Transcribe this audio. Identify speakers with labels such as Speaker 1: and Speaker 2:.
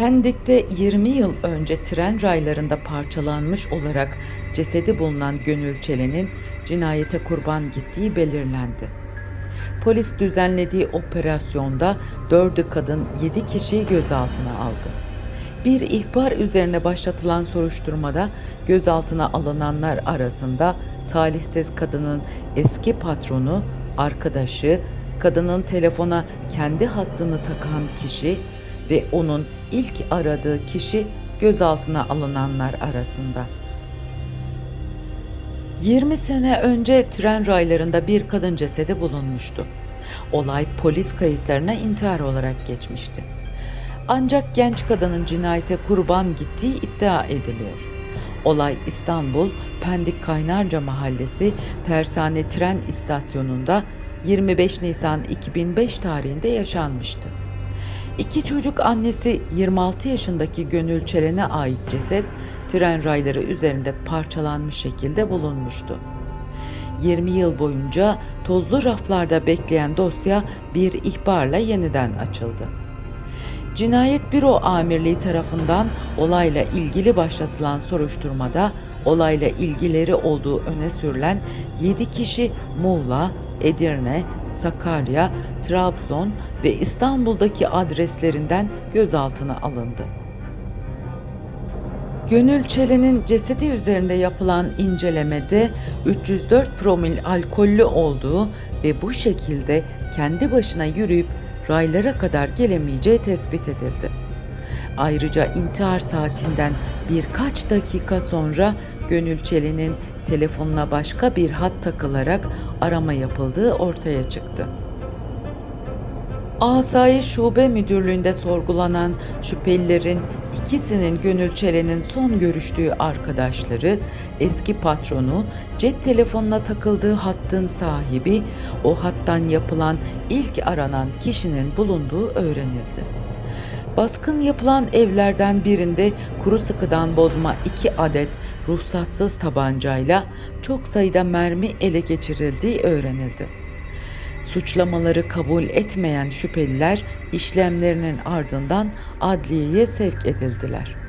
Speaker 1: Pendik'te 20 yıl önce tren raylarında parçalanmış olarak cesedi bulunan Gönül Çelen'in cinayete kurban gittiği belirlendi. Polis düzenlediği operasyonda 4'ü kadın 7 kişiyi gözaltına aldı. Bir ihbar üzerine başlatılan soruşturmada gözaltına alınanlar arasında talihsiz kadının eski patronu, arkadaşı, kadının telefona kendi hattını takan kişi ve onun ilk aradığı kişi gözaltına alınanlar arasında. 20 sene önce tren raylarında bir kadın cesedi bulunmuştu. Olay polis kayıtlarına intihar olarak geçmişti. Ancak genç kadının cinayete kurban gittiği iddia ediliyor. Olay İstanbul Pendik Kaynarca Mahallesi Tersane Tren İstasyonu'nda 25 Nisan 2005 tarihinde yaşanmıştı. İki çocuk annesi 26 yaşındaki Gönül Çelen'e ait ceset tren rayları üzerinde parçalanmış şekilde bulunmuştu. 20 yıl boyunca tozlu raflarda bekleyen dosya bir ihbarla yeniden açıldı. Cinayet Büro Amirliği tarafından olayla ilgili başlatılan soruşturmada olayla ilgileri olduğu öne sürülen 7 kişi Muğla, Edirne, Sakarya, Trabzon ve İstanbul'daki adreslerinden gözaltına alındı. Gönül Çelen'in cesedi üzerinde yapılan incelemede 304 promil alkollü olduğu ve bu şekilde kendi başına yürüyüp raylara kadar gelemeyeceği tespit edildi. Ayrıca intihar saatinden birkaç dakika sonra Gönül Çelen'in telefonuna başka bir hat takılarak arama yapıldığı ortaya çıktı. Asayiş Şube Müdürlüğü'nde sorgulanan şüphelilerin ikisinin Gönül Çelen'in son görüştüğü arkadaşları, eski patronu, cep telefonuna takıldığı hattın sahibi, o hattan yapılan ilk aranan kişinin bulunduğu öğrenildi. Baskın yapılan evlerden birinde kuru sıkıdan bozma iki adet ruhsatsız tabancayla çok sayıda mermi ele geçirildiği öğrenildi. Suçlamaları kabul etmeyen şüpheliler işlemlerinin ardından adliyeye sevk edildiler.